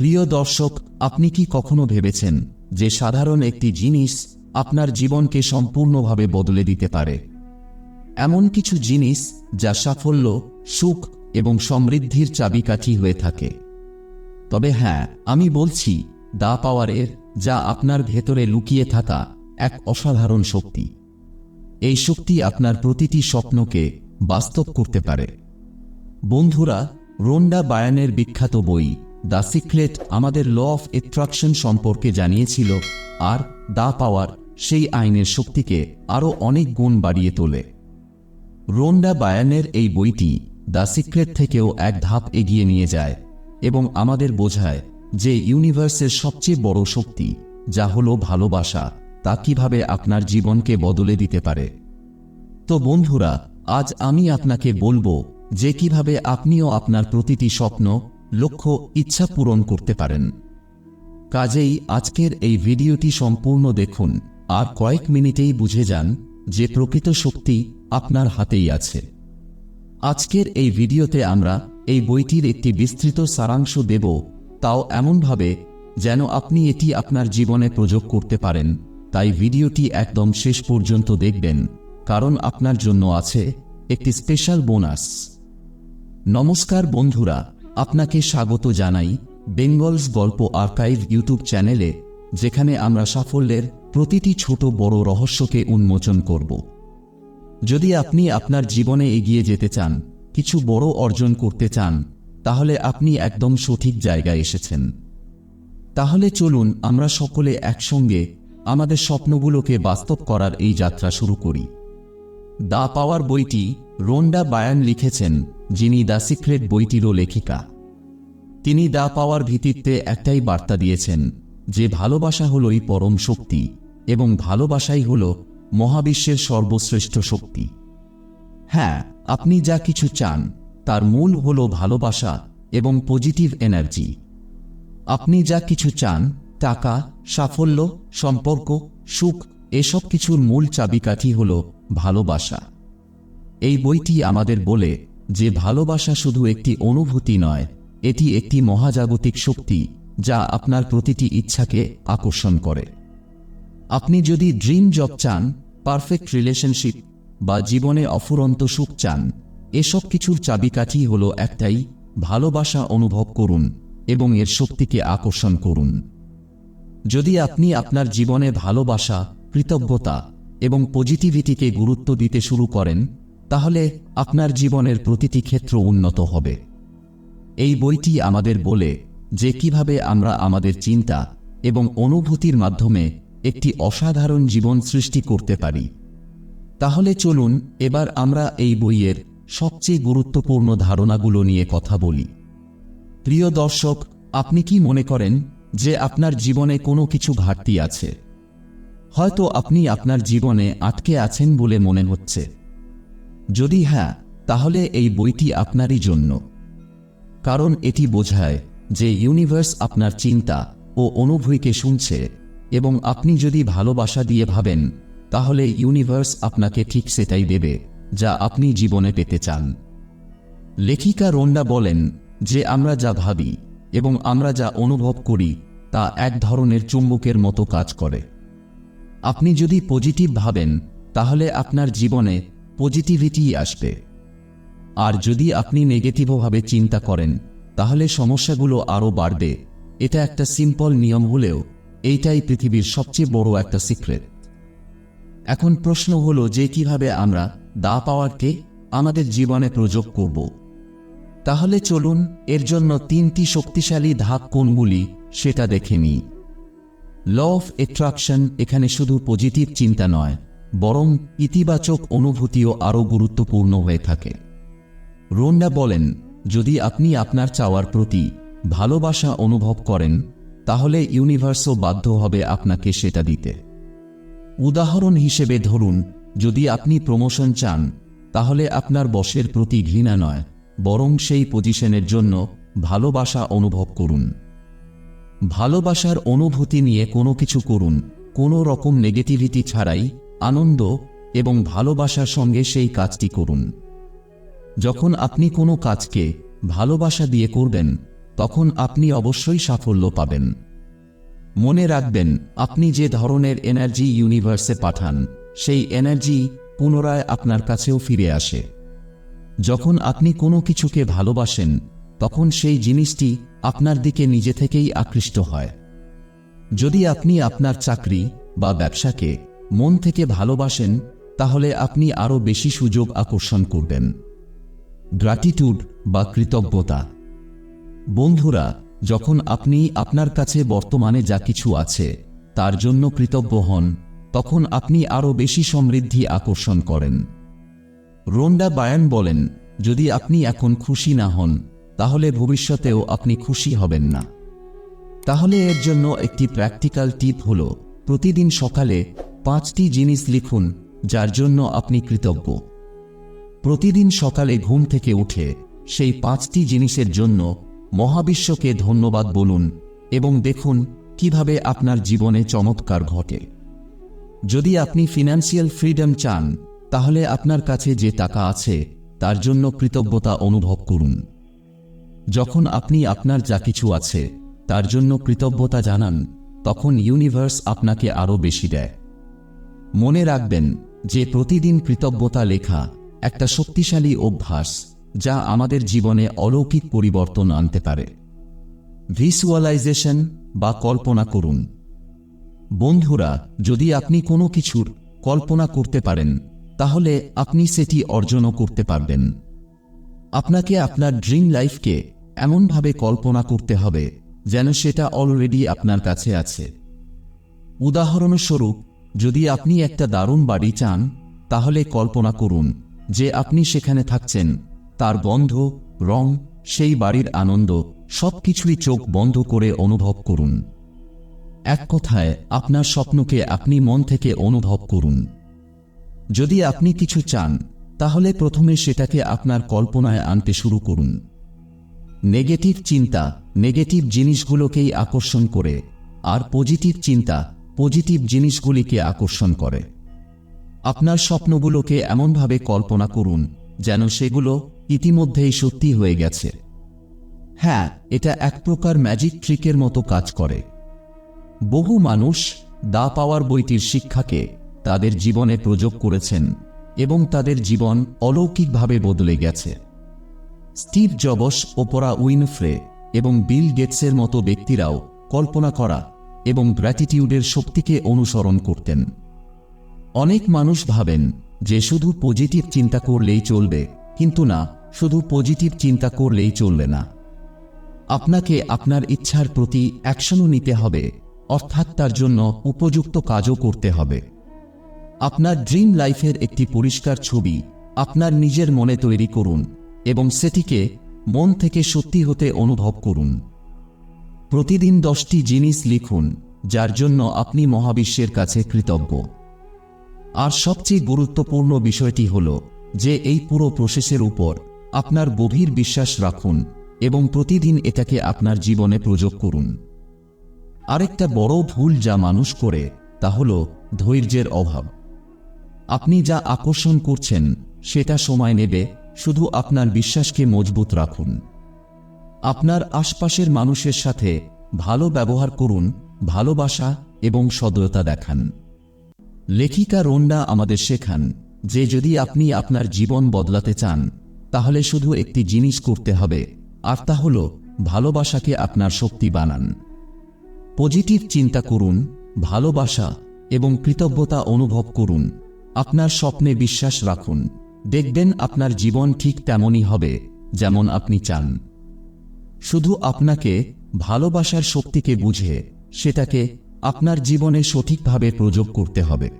প্রিয় দর্শক, আপনি কি কখনো ভেবেছেন যে সাধারণ একটি জিনিস আপনার জীবনকে সম্পূর্ণভাবে বদলে দিতে পারে? এমন কিছু জিনিস যা সাফল্য, সুখ এবং সমৃদ্ধির চাবিকাঠি হয়ে থাকে। তবে হ্যাঁ আমি বলছি, দা পাওয়ারের, যা আপনার ভেতরে লুকিয়ে থাকা এক অসাধারণ শক্তি। এই শক্তি আপনার প্রতিটি স্বপ্নকে বাস্তব করতে পারে। বন্ধুরা, রোন্ডা বায়ানের বিখ্যাত বই দ্য সিক্রেট আমাদের ল অফ অ্যাট্রাকশন সম্পর্কে জানিয়েছিল, আর দা পাওয়ার সেই আইনের শক্তিকে আরও অনেক গুণ বাড়িয়ে তোলে। রোন্ডা বায়ানের এই বইটি দ্য সিক্রেট থেকেও এক ধাপ এগিয়ে নিয়ে যায় এবং আমাদের বোঝায় যে ইউনিভার্সের সবচেয়ে বড় শক্তি যা হলো ভালোবাসা, তা কীভাবে আপনার জীবনকে বদলে দিতে পারে। তো বন্ধুরা, আজ আমি আপনাকে বলব যে কীভাবে আপনিও আপনার প্রতিটি স্বপ্ন লক্ষ্য ইচ্ছা পূরণ করতে পারেন। কাজেই আজকের এই ভিডিওটি সম্পূর্ণ দেখুন, আর কয়েক মিনিটেই বুঝে যান যে প্রকৃত শক্তি আপনার হাতেই আছে। আজকের এই ভিডিওতে আমরা এই বইটির একটি বিস্তৃত সারাংশ দেব, তাও এমনভাবে যেন আপনি এটি আপনার জীবনে প্রয়োগ করতে পারেন। তাই ভিডিওটি একদম শেষ পর্যন্ত দেখবেন, কারণ আপনার জন্য আছে একটি স্পেশাল বোনাস। নমস্কার বন্ধুরা আপনাকে স্বাগত জানাই বেঙ্গলস গল্প আর্কাইভ ইউটিউব চ্যানেলে, যেখানে আমরা সাফল্যের প্রতিটি ছোট বড় রহস্যকে উন্মোচন করব। যদি আপনি আপনার জীবনে এগিয়ে যেতে চান, কিছু বড় অর্জন করতে চান, তাহলে আপনি একদম সঠিক জায়গায় এসেছেন। তাহলে চলুন আমরা সকলে একসঙ্গে আমাদের স্বপ্নগুলোকে বাস্তব করার এই যাত্রা শুরু করি। দা পাওয়ার বইটি রোন্ডা বায়ান লিখেছেন, যিনি দ্য সিক্রেট বইটিরও লেখিকা। তিনি দা পাওয়ার ভিত্তিতে একটাই বার্তা দিয়েছেন, যে ভালোবাসা হলই পরম শক্তি, এবং ভালোবাসাই হল মহাবিশ্বের সর্বশ্রেষ্ঠ শক্তি। হ্যাঁ আপনি যা কিছু চান, তার মূল হল ভালোবাসা এবং পজিটিভ এনার্জি। আপনি যা কিছু চান, টাকা, সাফল্য, সম্পর্ক, সুখ, এসব কিছুর মূল চাবিকাঠি হল ভালোবাসা। এই বইটি আমাদের বলে যে ভালোবাসা শুধু একটি অনুভূতি নয়, এটি একটি মহাজাগতিক শক্তি যা আপনার প্রতিটি ইচ্ছাকে আকর্ষণ করে। আপনি যদি ড্রিম জব চান, পারফেক্ট রিলেশনশিপ বা জীবনে অফুরন্ত সুখ চান, এসব কিছুর চাবিকাঠি হল একটাই, ভালোবাসা অনুভব করুন এবং এর শক্তিকে আকর্ষণ করুন। যদি আপনি আপনার জীবনে ভালোবাসা, কৃতজ্ঞতা এবং পজিটিভিটিকে গুরুত্ব দিতে শুরু করেন তাহলে আপনার জীবনের প্রতিটি ক্ষেত্র উন্নত হবে। এই বইটি আমাদের বলে যে কীভাবে আমরা আমাদের চিন্তা এবং অনুভূতির মাধ্যমে একটি অসাধারণ জীবন সৃষ্টি করতে পারি। তাহলে চলুন এবার আমরা এই বইয়ের সবচেয়ে গুরুত্বপূর্ণ ধারণাগুলো নিয়ে কথা বলি। প্রিয় দর্শক, আপনি কি মনে করেন যে আপনার জীবনে কোনো কিছু ঘাটতি আছে? হয়তো আপনি আপনার জীবনে আটকে আছেন বলে মনে হচ্ছে। যদি হ্যাঁ তাহলে এই বইটি আপনারই জন্য। কারণ এটি বোঝায় যে ইউনিভার্স আপনার চিন্তা ও অনুভূতিকে শুনছে এবং আপনি যদি ভালোবাসা দিয়ে ভাবেন, তাহলে ইউনিভার্স আপনাকে ঠিক সেটাই দেবে যা আপনি জীবনে পেতে চান। লেখিকা রোন্ডা বলেন যে আমরা যা ভাবি এবং আমরা যা অনুভব করি তা এক ধরনের চুম্বকের মতো কাজ করে। আপনি যদি পজিটিভ ভাবেন, তাহলে আপনার জীবনে পজিটিভিটি আসবে। আর যদি আপনি নেগেটিভভাবে চিন্তা করেন, তাহলে সমস্যাগুলো আরও বাড়বে। এটা একটা সিম্পল নিয়ম হলেও এইটাই পৃথিবীর সবচেয়ে বড় একটা সিক্রেট এখন প্রশ্ন হলো যে কীভাবে আমরা দা পাওয়ারকে আমাদের জীবনে প্রযোগ করব? তাহলে চলুন এর জন্য তিনটি শক্তিশালী ধাপ কোনগুলি সেটা দেখে নিই। ল অফ অ্যাট্রাকশন এখানে শুধু পজিটিভ চিন্তা নয়। বরং ইতিবাচক অনুভূতিও আরও গুরুত্বপূর্ণ হয়ে থাকে। রোন্ডা বলেন, যদি আপনি আপনার চাওয়ার প্রতি ভালোবাসা অনুভব করেন, তাহলে ইউনিভার্সও বাধ্য হবে আপনাকে সেটা দিতে। উদাহরণ হিসেবে ধরুন, যদি আপনি প্রমোশন চান, তাহলে আপনার বসের প্রতি ঘৃণা নয়, বরং সেই পজিশনের জন্য ভালোবাসা অনুভব করুন। ভালোবাসার অনুভূতি নিয়ে কোনো কিছু করুন, কোনো রকম নেগেটিভিটি ছাড়াই আনন্দ এবং ভালোবাসার সঙ্গে সেই কাজটি করুন। যখন আপনি কোনো কাজকে ভালোবাসা দিয়ে করবেন, তখন আপনি অবশ্যই সাফল্য পাবেন। মনে রাখবেন, আপনি যে ধরনের এনার্জি ইউনিভার্সে পাঠান, সেই এনার্জি পুনরায় আপনার কাছেও ফিরে আসে। যখন আপনি কোনো কিছুকে ভালোবাসেন, তখন সেই জিনিসটি আপনার দিকে নিজে থেকেই আকৃষ্ট হয়। যদি আপনি আপনার চাকরি বা ব্যবসাকে মন থেকে ভালোবাসেন, তাহলে আপনি আরও বেশি সুযোগ আকর্ষণ করবেন। গ্র্যাটিটিউড বা কৃতজ্ঞতা। বন্ধুরা, যখন আপনি আপনার কাছে বর্তমানে যা কিছু আছে, তার জন্য কৃতজ্ঞ হন, তখন আপনি আরও বেশি সমৃদ্ধি আকর্ষণ করেন। রোন্ডা বায়ান বলেন, যদি আপনি এখন খুশি না হন, তাহলে ভবিষ্যতেও আপনি খুশি হবেন না। তাহলে এর জন্য একটি প্র্যাকটিক্যাল টিপ হল, প্রতিদিন সকালে পাঁচটি জিনিস লিখুন, যার জন্য আপনি কৃতজ্ঞ। প্রতিদিন সকালে ঘুম থেকে উঠে সেই পাঁচটি জিনিসের জন্য মহাবিশ্বকে ধন্যবাদ বলুন এবং দেখুন কীভাবে আপনার জীবনে চমৎকার ঘটে। যদি আপনি ফিনান্সিয়াল ফ্রিডম চান, তাহলে আপনার কাছে যে টাকা আছে, তার জন্য কৃতজ্ঞতা অনুভব করুন। যখন আপনি আপনার যা কিছু আছে, তার জন্য কৃতজ্ঞতা জানান, তখন ইউনিভার্স আপনাকে আরও বেশি দেয়। মনে রাখবেন যে প্রতিদিন কৃতজ্ঞতা লেখা একটা শক্তিশালী অভ্যাস যা আমাদের জীবনে অলৌকিক পরিবর্তন আনতে পারে। ভিজুয়ালাইজেশন বা কল্পনা করুন। বন্ধুরা, যদি আপনি কোনো কিছুর কল্পনা করতে পারেন, তাহলে আপনি সেটি অর্জনও করতে পারবেন। আপনাকে আপনার ড্রিম লাইফকে এমনভাবে কল্পনা করতে হবে যেন সেটা অলরেডি আপনার কাছে আছে। উদাহরণস্বরূপ যদি আপনি একটা দারুণ বাড়ি চান, তাহলে কল্পনা করুন যে আপনি সেখানে থাকছেন। তার গন্ধ, রং, সেই বাড়ির আনন্দ, সবকিছুই চোখ বন্ধ করে অনুভব করুন। এক কথায়, আপনার স্বপ্নকে আপনি মন থেকে অনুভব করুন। যদি আপনি কিছু চান, তাহলে প্রথমে সেটাকে আপনার কল্পনায় আনতে শুরু করুন। নেগেটিভ চিন্তা, নেগেটিভ জিনিসগুলোকেই আকর্ষণ করে, আর পজিটিভ চিন্তা পজিটিভ জিনিসগুলিকে আকর্ষণ করে। আপনার স্বপ্নগুলোকে এমনভাবে কল্পনা করুন, যেন সেগুলো ইতিমধ্যেই সত্যি হয়ে গেছে। হ্যাঁ এটা এক প্রকার ম্যাজিক ট্রিকের মতো কাজ করে। বহু মানুষ দা পাওয়ার বইটির শিক্ষাকে তাদের জীবনে প্রযোগ করেছেন এবং তাদের জীবন অলৌকিকভাবে বদলে গেছে। স্টিভ জবস, ওপরা উইনফ্রে এবং বিল গেটসের মতো ব্যক্তিরাও কল্পনা করা এবং গ্র্যাটিটিউডের শক্তিকে অনুসরণ করতেন। অনেক মানুষ ভাবেন যে শুধু পজিটিভ চিন্তা করলেই চলবে, কিন্তু না, শুধু পজিটিভ চিন্তা করলেই চলবে না। আপনাকে আপনার ইচ্ছার প্রতি অ্যাকশনও নিতে হবে, অর্থাৎ তার জন্য উপযুক্ত কাজও করতে হবে। আপনার ড্রিম লাইফের একটি পরিষ্কার ছবি আপনার নিজের মনে তৈরি করুন এবং সেটিকে মন থেকে সত্যি হতে অনুভব করুন। প্রতিদিন দশটি জিনিস লিখুন, যার জন্য আপনি মহাবিশ্বের কাছে কৃতজ্ঞ। আর সবচেয়ে গুরুত্বপূর্ণ বিষয়টি হল যে এই পুরো প্রসেসের উপর আপনার গভীর বিশ্বাস রাখুন এবং প্রতিদিন এটাকে আপনার জীবনে প্রয়োগ করুন। আরেকটা বড় ভুল যা মানুষ করে, তা হল ধৈর্যের অভাব। আপনি যা আকর্ষণ করছেন, সেটা সময় নেবে, শুধু আপনার বিশ্বাসকে মজবুত রাখুন। আপনার আশপাশের মানুষের সাথে ভালো ব্যবহার করুন, ভালোবাসা এবং সদয়তা দেখান। লেখিকা রোন্ডা আমাদের শেখান যে যদি আপনি আপনার জীবন বদলাতে চান, তাহলে শুধু একটি জিনিস করতে হবে, আর তা হল ভালোবাসাকে আপনার শক্তি বানান। পজিটিভ চিন্তা করুন, ভালোবাসা এবং কৃতজ্ঞতা অনুভব করুন, আপনার স্বপ্নে বিশ্বাস রাখুন, দেখবেন আপনার জীবন ঠিক তেমনই হবে যেমন আপনি চান। শুধু আপনাকে ভালোবাসার শক্তিকে বুঝে সেটাকে আপনার জীবনে সঠিকভাবে প্রয়োগ করতে হবে।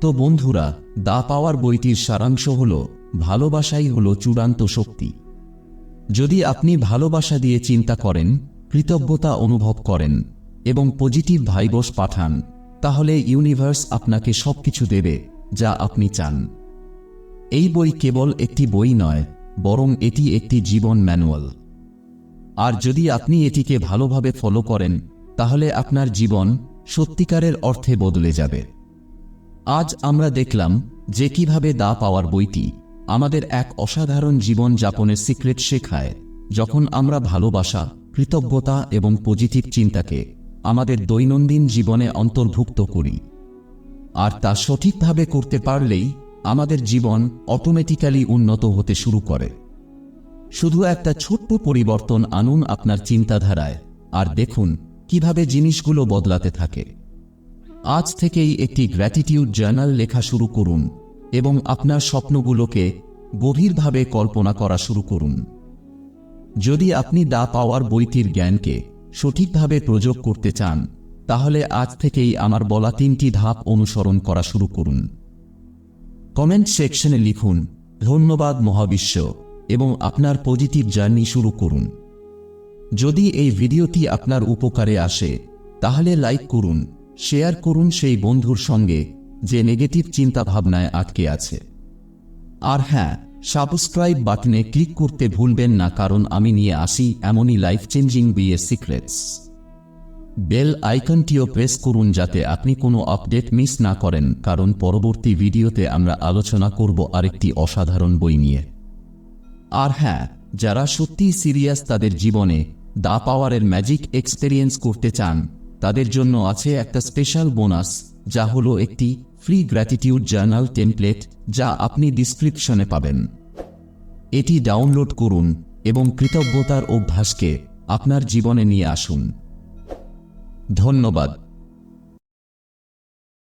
তো বন্ধুরা, দা পাওয়ার বইটির সারাংশ হল, ভালোবাসাই হল চূড়ান্ত শক্তি। যদি আপনি ভালোবাসা দিয়ে চিন্তা করেন, কৃতজ্ঞতা অনুভব করেন, এবং পজিটিভ ভাইবস পাঠান, তাহলে ইউনিভার্স আপনাকে সবকিছু দেবে যা আপনি চান। এই বই কেবল একটি বই নয়, বরং এটি একটি জীবন ম্যানুয়াল। আর যদি আপনি এটিকে ভালোভাবে ফলো করেন, তাহলে আপনার জীবন সত্যিকারের অর্থে বদলে যাবে। আজ আমরা দেখলাম যে কীভাবে দা পাওয়ার বইটি আমাদের এক অসাধারণ জীবন যাপনের সিক্রেট শেখায়, যখন আমরা ভালোবাসা, কৃতজ্ঞতা এবং পজিটিভ চিন্তাকে আমাদের দৈনন্দিন জীবনে অন্তর্ভুক্ত করি। আর তা সঠিকভাবে করতে পারলেই আমাদের জীবন অটোমেটিক্যালি উন্নত হতে শুরু করে। শুধু একটা ছোট্ট পরিবর্তন আনুন আপনার চিন্তাধারায়, আর দেখুন কীভাবে জিনিসগুলো বদলাতে থাকে। আজ থেকেই একটি গ্র্যাটিটিউড জার্নাল লেখা শুরু করুন এবং আপনার স্বপ্নগুলোকে গভীরভাবে কল্পনা করা শুরু করুন। যদি আপনি দা পাওয়ার বইটির জ্ঞানকে সঠিকভাবে প্রয়োগ করতে চান, তাহলে আজ থেকেই আমার বলা তিনটি ধাপ অনুসরণ করা শুরু করুন। কমেন্ট সেকশনে লিখুন, ধন্যবাদ মহাবিশ্ব। এবং আপনার পজিটিভ জার্নি শুরু করুন। যদি এই ভিডিওটি আপনার উপকারে আসে, তাহলে লাইক করুন শেয়ার করুন সেই বন্ধুর সঙ্গে, যে নেগেটিভ চিন্তাভাবনায় আটকে আছে। আর হ্যাঁ সাবস্ক্রাইব বাটনে ক্লিক করতে ভুলবেন না, কারণ আমি নিয়ে আসি এমনই লাইফ চেঞ্জিং বিয়ে সিক্রেটস বেল আইকনটিও প্রেস করুন যাতে আপনি কোনো আপডেট মিস না করেন, কারণ পরবর্তী ভিডিওতে আমরা আলোচনা করব আরেকটি অসাধারণ বই নিয়ে। আর হ্যাঁ যারা সত্যিই সিরিয়াস তাদের জীবনে দা পাওয়ারের ম্যাজিক এক্সপেরিয়েন্স করতে চান, তাদের জন্য আছে একটা স্পেশাল বোনাস, যা হলো একটি ফ্রি গ্র্যাটিটিউড জার্নাল টেমপ্লেট, যা আপনি ডিসক্রিপশনে পাবেন। এটি ডাউনলোড করুন এবং কৃতজ্ঞতার অভ্যাসকে আপনার জীবনে নিয়ে আসুন। ধন্যবাদ।